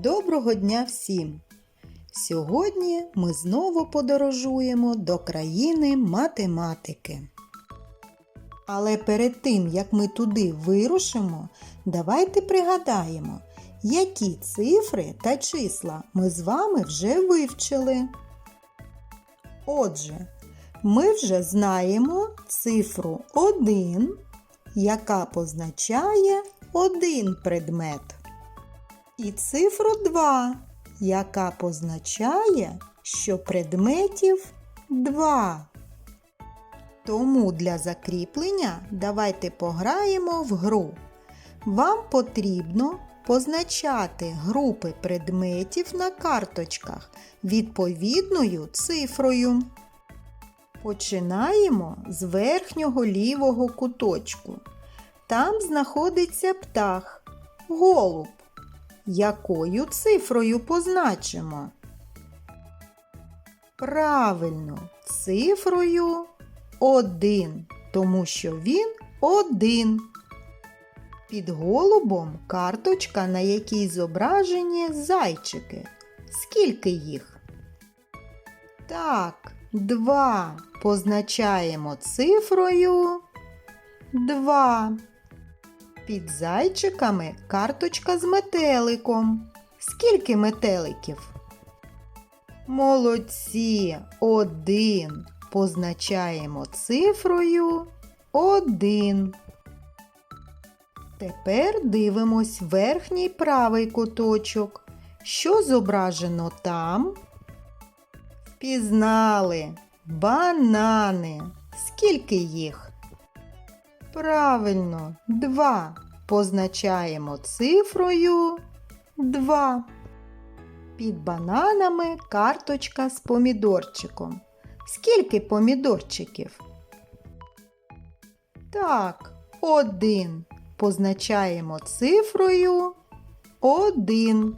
Доброго дня всім! Сьогодні ми знову подорожуємо до країни математики. Але перед тим, як ми туди вирушимо, давайте пригадаємо, які цифри та числа ми з вами вже вивчили. Отже, ми вже знаємо цифру 1, яка позначає один предмет і цифру 2, яка позначає, що предметів 2. Тому для закріплення давайте пограємо в гру. Вам потрібно позначати групи предметів на карточках відповідною цифрою. Починаємо з верхнього лівого куточку. Там знаходиться птах, голуб якою цифрою позначимо? Правильно, цифрою 1, тому що він один. Під голубом карточка, на якій зображені зайчики. Скільки їх? Так, два. Позначаємо цифрою 2. Під зайчиками карточка з метеликом. Скільки метеликів? Молодці! Один. Позначаємо цифрою один. Тепер дивимось верхній правий куточок. Що зображено там? Впізнали банани. Скільки їх? Правильно, 2. Позначаємо цифрою 2. Під бананами карточка з помідорчиком. Скільки помідорчиків? Так, один. Позначаємо цифрою 1.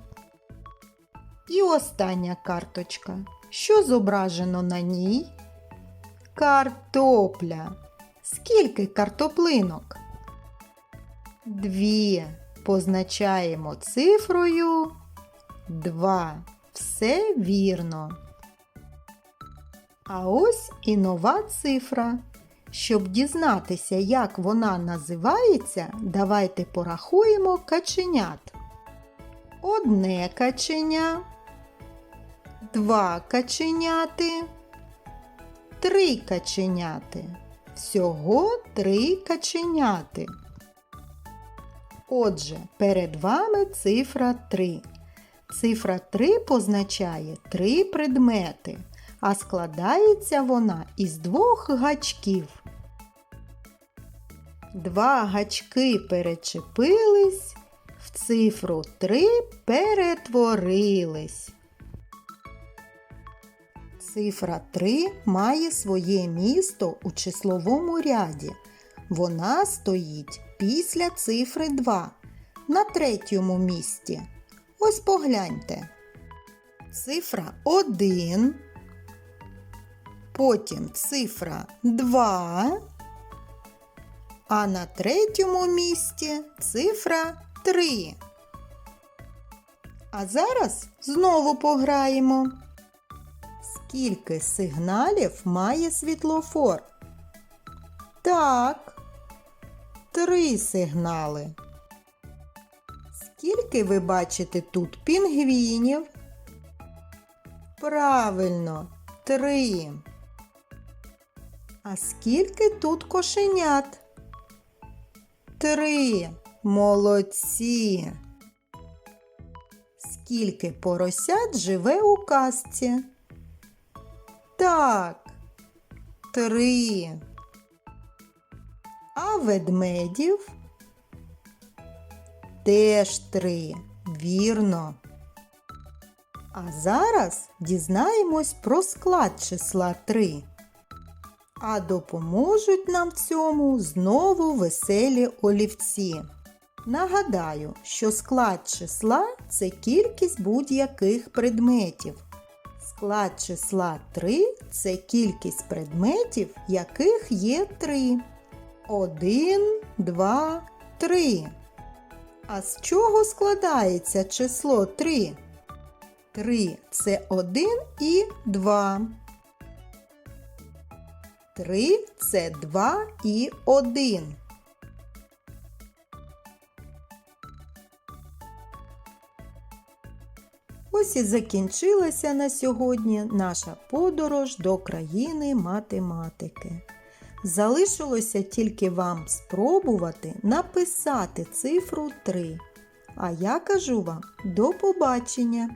І остання карточка. Що зображено на ній? Картопля. Скільки картоплинок? Дві. Позначаємо цифрою 2. Все вірно. А ось і нова цифра. Щоб дізнатися, як вона називається, давайте порахуємо каченят. Одне каченя, два каченяти, три каченяти. Всього три каченяти. Отже, перед вами цифра 3. Цифра 3 позначає три предмети, а складається вона із двох гачків. Два гачки перечепились, в цифру 3 перетворились. Цифра 3 має своє місто у числовому ряді. Вона стоїть після цифри 2 на третьому місці. Ось погляньте. Цифра 1, потім цифра 2, а на третьому місці цифра 3. А зараз знову пограємо. Скільки сигналів має світлофор? Так, три сигнали. Скільки ви бачите тут пінгвінів? Правильно, три. А скільки тут кошенят? Три. Молодці. Скільки поросят живе у казці? Так, три. А ведмедів? Теж три. Вірно. А зараз дізнаємось про склад числа 3. А допоможуть нам в цьому знову веселі олівці. Нагадаю, що склад числа це кількість будь-яких предметів. Склад числа 3 це кількість предметів, яких є 3. 1, 2, 3. А з чого складається число 3? 3 це 1 і 2. 3 це 2 і 1. Ось і закінчилася на сьогодні наша подорож до країни математики. Залишилося тільки вам спробувати написати цифру 3. А я кажу вам до побачення!